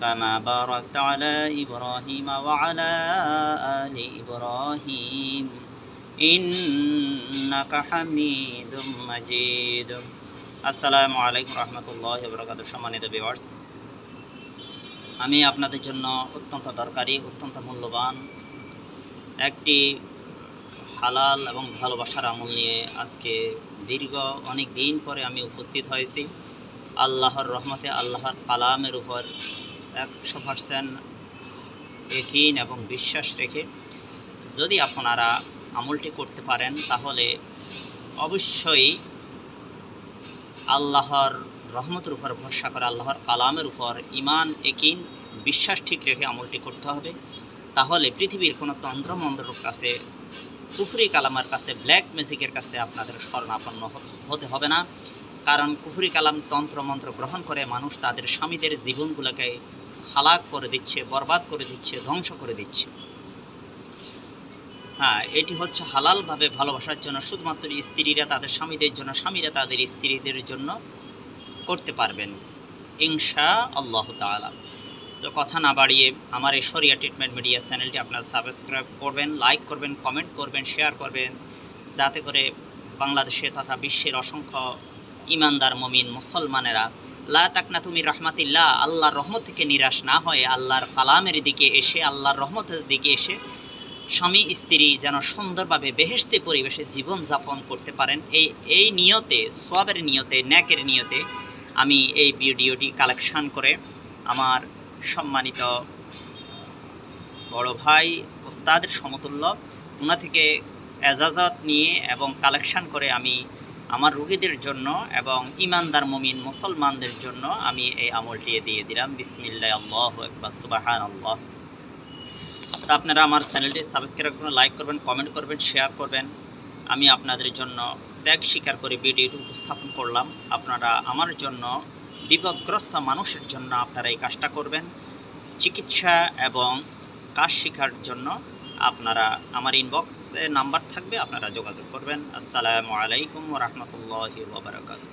كما باركت على إبراهيم وعلى آل إبراهيم إنك حميد مجيد আসসালামু আলাইকুম রহমতুল্লাহ বরকাত সম্মানিত ভিউয়ার্স আমি আপনাদের জন্য অত্যন্ত দরকারি অত্যন্ত মূল্যবান একটি হালাল এবং ভালোবাসার আমল নিয়ে আজকে দীর্ঘ অনেক দিন পরে আমি উপস্থিত হয়েছি আল্লাহর রহমতে আল্লাহর কালামের উপর একশো পার্সেন্ট একিন এবং বিশ্বাস রেখে যদি আপনারা আমলটি করতে পারেন, তাহলে অবশ্যই আল্লাহর রহমতের উপর ভরসা করে, আল্লাহর কালামের উপর ইমান একিন বিশ্বাস ঠিক রেখে আমলটি করতে হবে। তাহলে পৃথিবীর কোনো তন্ত্রমন্ত্রের কাছে, কুফরি কালামের কাছে, ব্ল্যাক ম্যাজিকের কাছে আপনাদের শরণাপন্ন হতে- হতে হবে না। কারণ কুফরি কালাম তন্ত্রমন্ত্র গ্রহণ করে মানুষ তাদের স্বামীদের জীবনগুলোকে হালাক করে দিচ্ছে, বরবাদ করে দিচ্ছে, ধ্বংস করে দিচ্ছে। হ্যাঁ এটি হচ্ছে হালালভাবে ভালোবাসার জন্য, শুধুমাত্র স্ত্রীরা তাদের স্বামীদের জন্য, স্বামীরা তাদের স্ত্রীদের জন্য করতে পারবেন। ইনশা আল্লাহ তাআলা। তো কথা না বাড়িয়ে আমার এই শরিয়া ট্রিটমেন্ট মিডিয়া চ্যানেলটি আপনারা সাবস্ক্রাইব করবেন, লাইক করবেন, কমেন্ট করবেন, শেয়ার করবেন, যাতে করে বাংলাদেশে তথা বিশ্বের অসংখ্য ইমানদার, মমিন, মুসলমানেরা লা তাকনা তুমি আল্লাহর রহমত থেকে নিরাশ না হয়ে আল্লাহর কালামের দিকে এসে, আল্লাহর রহমতের দিকে এসে স্বামী, স্ত্রী যেন সুন্দরভাবে বেহেশতে পরিবেশে জীবন যাপন করতে পারেন। এই এই নিয়তে, সোয়াবের নিয়তে, ন্যাকের নিয়তে আমি এই ভিডিওটি কালেকশন করে আমার সম্মানিত বড় ভাই ওস্তাদের সমতুল্য ওনা থেকে এজাজত নিয়ে এবং কালেকশন করে আমি আমার রুগীদের জন্য এবং ইমানদার মমিন মুসলমানদের জন্য আমি এই আমলটি দিয়ে দিলাম। বিসমিল্লা আল্লাহ একবার সুবাহান আল্লাহ তো আপনারা আমার চ্যানেলটি সাবস্ক্রাইব করবেন লাইক করবেন, কমেন্ট করবেন, শেয়ার করবেন। আমি আপনাদের জন্য ত্যাগ স্বীকার করে ভিডিওটি উপস্থাপন করলাম। আপনারা আমার জন্য, বিপদগ্রস্ত মানুষের জন্য আপনারা এই কাজটা করবেন। চিকিৎসা এবং কাজ শেখার জন্য আপনারা আমার ইনবক্সে নাম্বার থাকবে আপনারা যোগাযোগ করবেন। আসসালামু আলাইকুম রহমতুল্লাহ ওবরাকাত